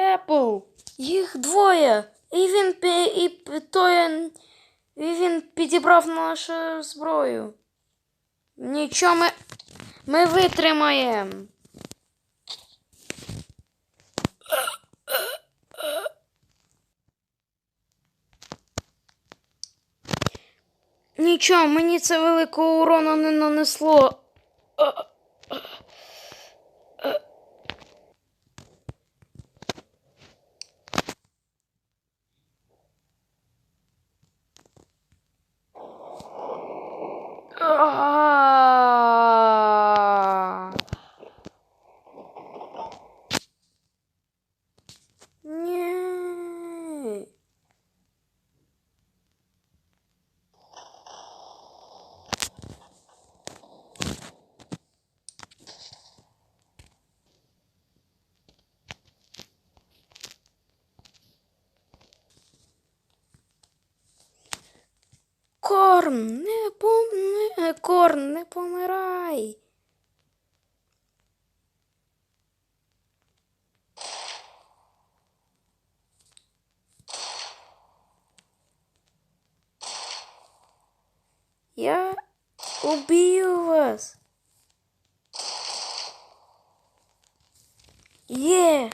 Епл, їх двоє. І він і той, і він підібрав нашу зброю. Нічого ми, ми витримаємо. Нічого, мені це великого урону не нанесло. А. Ні. Корн, не пом... не... Корн, не помирай. Я убью вас. Є.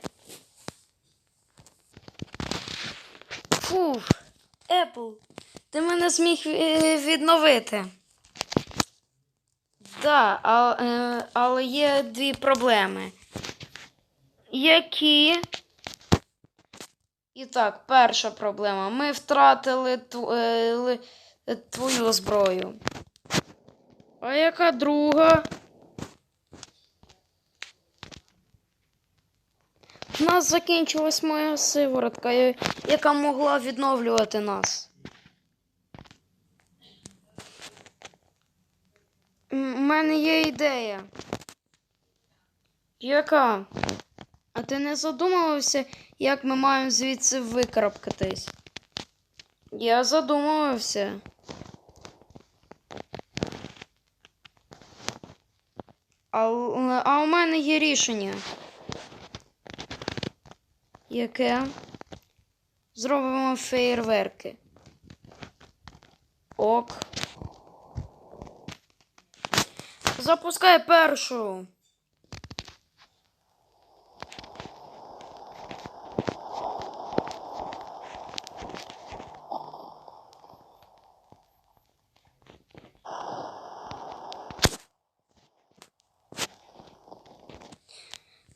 Фуф, Епл, ти мене зміг е, відновити. Да, а, е, але є дві проблеми. Які? І так, перша проблема. Ми втратили тв- е, твою зброю. А яка друга? У нас закінчилась моя сиворотка, яка могла відновлювати нас. М, У мене є ідея. Яка? А ти не задумувався, як ми маємо звідси викарабкатись? Я задумувався. А, а у мене є рішення. Яке? Зробимо феєрверки. Ок. Запускай першу.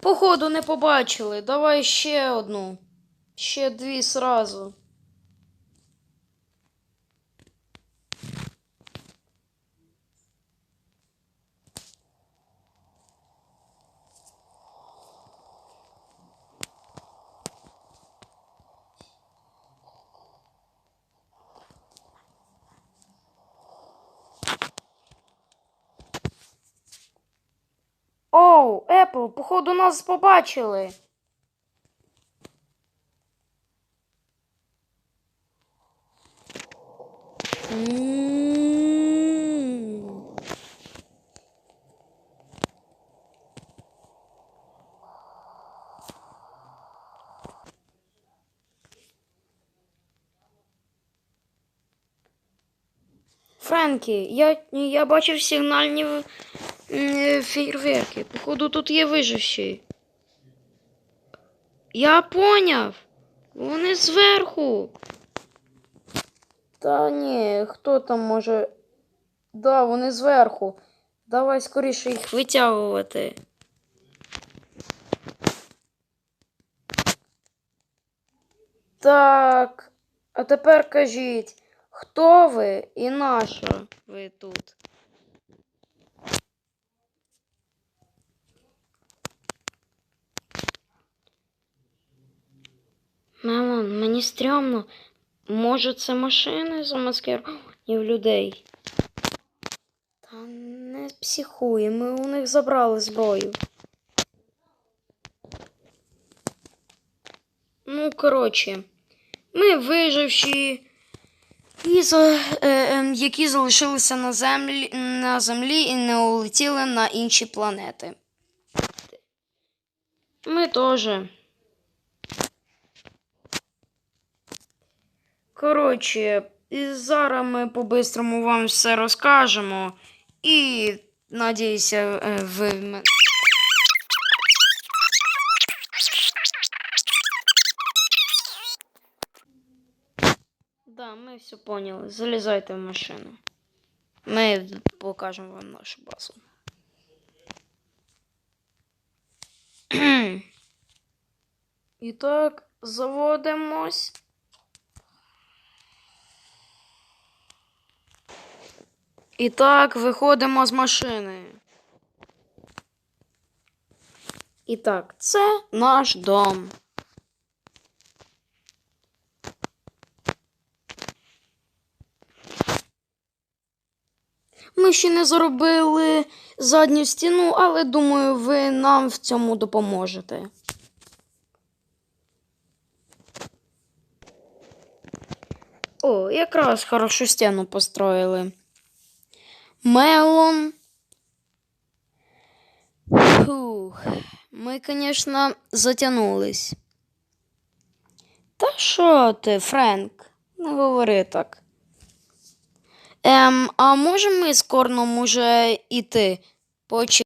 Походу не побачили. Давай ще одну. Ще дві сразу. Оу, Епл, походу нас побачили. Френкі, я, я бачив сигнальні фейерверки. Походу, тут є виживші. Я поняв. Вони зверху. Та ні, хто там може. Да, вони зверху. Давай скоріше їх витягувати. Так. А тепер кажіть, хто ви і нащо ви тут? Мелон, мені стрьомно. Може, це машини замаскировані в людей? Та не психуй, ми у них забрали зброю. Ну, коротше, ми виживші, і е, е, які залишилися на землі, на землі і не улетіли на інші планети. Ми теж. Коротше, і зараз ми по-бистрому вам все розкажемо. І надіюся, е, ви. Да, ми все поняли. Залізайте в машину. Ми покажемо вам нашу базу. І так, заводимось. І так, виходимо з машини. І так, це наш дом. Ми ще не зробили задню стіну, але думаю, ви нам в цьому допоможете. О, якраз хорошу стіну построїли. Мелон. Фух. Ми, звісно, затягнулись. Та що ти, Френк? Не говори так. Ем, а може ми з Корном уже? Почекати.